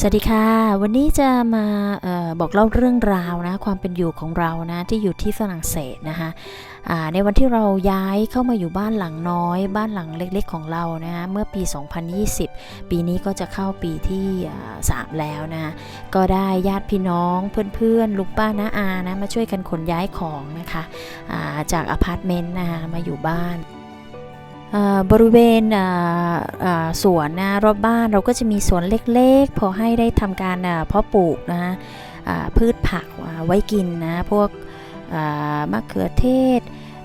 สวัสดีค่ะ วันนี้จะมาออบอกเล่าเรื่องราวนะความเป็นอยู่ของเรานะที่อยู่ที่ฝรั่งเศสนะคะในวันที่เราย้ายเข้ามาอยู่บ้านหลังน้อย บ้านหลังเล็กๆของเรานะคะเมื่อปี 2020 ปีนี้ก็จะเข้าปีที่อ่าสามแล้วนะก็ได้ญาติพี่น้องเพื่อนๆลุงป้าน้าอานะมาช่วยกันขนย้ายของนะคะาจากอพาร์ตเมนต์นะคะมาอยู่บ้าน บริเวณสวนนะรอบบ้านเราก็จะมีสวนเล็กๆ พอให้ได้ทำการเพาะปลูกนะพืชผักไว้กินนะพวกมะเขือเทศ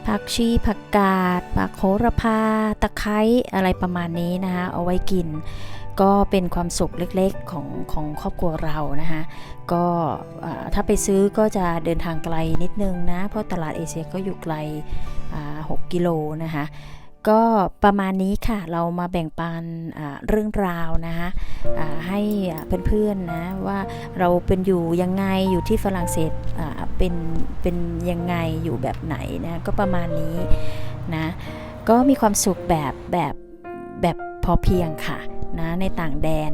ผักชีผักกาดผักโหระพาตะไคร้อะไรประมาณนี้นะคะเอาไว้กิน ก็เป็นความสุขเล็กๆของของครอบครัวเรานะคะก็ถ้าไปซื้อก็จะเดินทางไกลนิดนึงนะเพราะตลาดเอเชียก็อยู่ไกล 6 กิโลนะคะ ก็ประมาณนี้ค่ะเรามาแบ่งปันเรื่องราวนะคะให้เพื่อนๆนะว่าเราเป็นอยู่ยังไงอยู่ที่ฝรั่งเศสเป็นเป็นยังไงอยู่แบบไหนนะก็ประมาณนี้นะก็มีความสุขแบบแบบแบบพอเพียงค่ะ นะในต่างแดน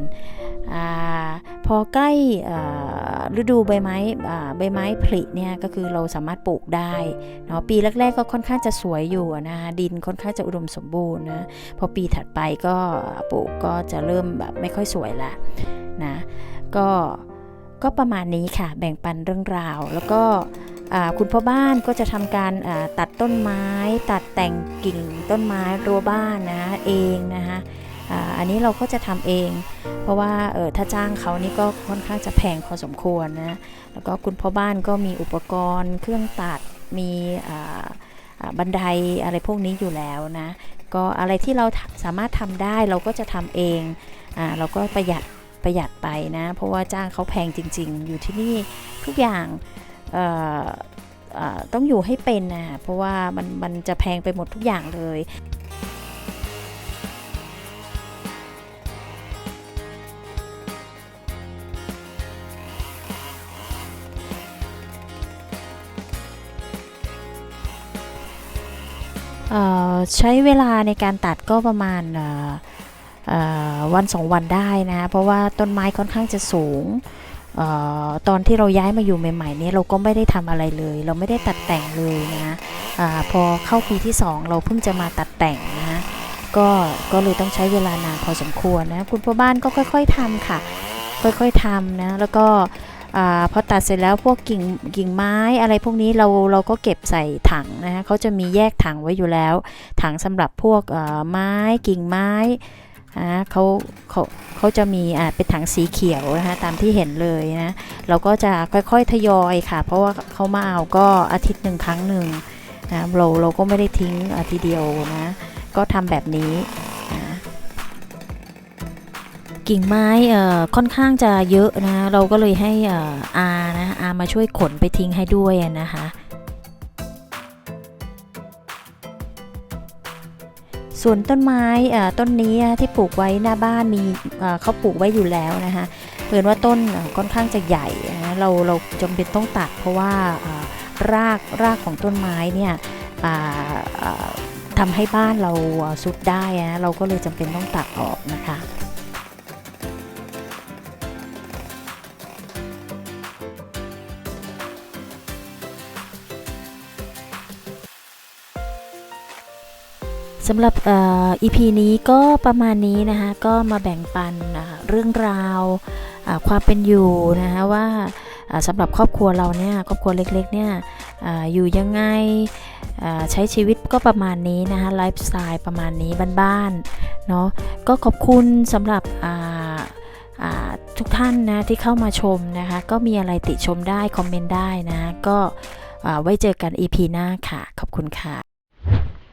อพอใกล้ฤดูใบไม้ใบไม้ผลิเนี่ยก็คือเราสามารถปลูกได้เนาะปีแรก ๆ ก็ค่อนข้างจะสวยอยู่นะคะดินค่อนข้างจะอุดมสมบูรณ์นะพอปีถัดไปก็ปลูกก็จะเริ่มแบบไม่ค่อยสวยละนะก็ก็ประมาณนี้ค่ะแบ่งปันเรื่องราว แล้วก็คุณพ่อบ้านก็จะทำการตัดต้นไม้ ตัดแต่งกิ่งต้นไม้รั้วบ้านนะเองนะคะ อันนี้เราก็จะทำเอง เพราะว่าเออถ้าจ้างเขานี่ก็ค่อนข้างจะแพงพอสมควรนะแล้วก็คุณพ่อบ้านก็มีอุปกรณ์ เครื่องตัดมีบันไดอะไรพวกนี้อยู่แล้วนะ ก็อะไรที่เราสามารถทำได้เราก็จะทำเองอเราก็ประหยัดประหยัดไปนะ เพราะว่าจ้างเขาแพงจริง ๆ อยู่ที่นี่ทุกอย่างต้องอยู่ให้เป็นนะเพราะว่ามันมันจะแพงไปหมดทุกอย่างเลย ใช้เวลาในการตัดก็ประมาณวันสองวันได้นะ เพราะว่าต้นไม้ค่อนข้างจะสูงออตอนที่เราย้ายมาอยู่ใหม่ๆนี่ยเราก็ไม่ได้ทำอะไรเลย เราไม่ได้ตัดแต่งเลยนะอพอเข้าปีที่ 2 เราเพิ่งจะมาตัดแต่งนะก็ก็เลยต้องใช้เวลานานพอสมควรนะคุณพ่อบ้านก็ค่อย ๆทำค่ะ ค่อยๆทำนะแล้วก็ อพอตัดเสร็จแล้วพวกกิ่งกิ่งไม้อะไรพวกนี้เราเราก็เก็บใส่ถังนะคะเขาจะมีแยกถังไว้อยู่แล้ว ถังสำหรับพวกไม้กิ่งไม้อ่าเขาเขาเขาจะมีอ่าเป็นถังสีเขียวนะคะตามที่เห็นเลยนะเราก็จะค่อยๆทยอยค่ะ เพราะว่าเขามาเอาก็อาทิตย์หนึ่งครั้งหนึ่งนะเราเราก็ไม่ได้ทิ้งอาทีเดียวนะก็ทำแบบนี้นะ กิ่งไม้ค่อนข้างจะเยอะนะ เราก็เลยให้อานะอามาช่วยขนไปทิ้งให้ด้วยนะคะส่วนต้นไม้ต้นนี้ที่ปลูกไว้หน้าบ้านมีเขาปลูกไว้อยู่แล้วนะคะเพื่อนว่าต้นค่อนข้างจะใหญ่นะเราเราจำเป็นต้องตัดเพราะว่ารากรากของต้นไม้เนี่ยทำให้บ้านเราสุดได้นะเราก็เลยจำเป็นต้องตัดออกนะคะ สำหรับอ่อ EP นี้ก็ประมาณนี้นะคะก็มาแบ่งปันเรื่องราวความเป็นอยู่นะคะว่าสำหรับครอบครัวเราเนี่ยครอบครัวเล็กๆเนี่ยออยู่ยังไงใช้ชีวิตก็ประมาณนี้นะคะไลฟ์สไตล์ประมาณนี้บ้านๆเนาะก็ขอบคุณสำหรับทุกท่านนะที่เข้ามาชมนะคะก็มีอะไรติชมได้ คอมเมนต์ได้นะก็ไว้เจอกัน EP หน้าค่ะ ขอบคุณค่ะ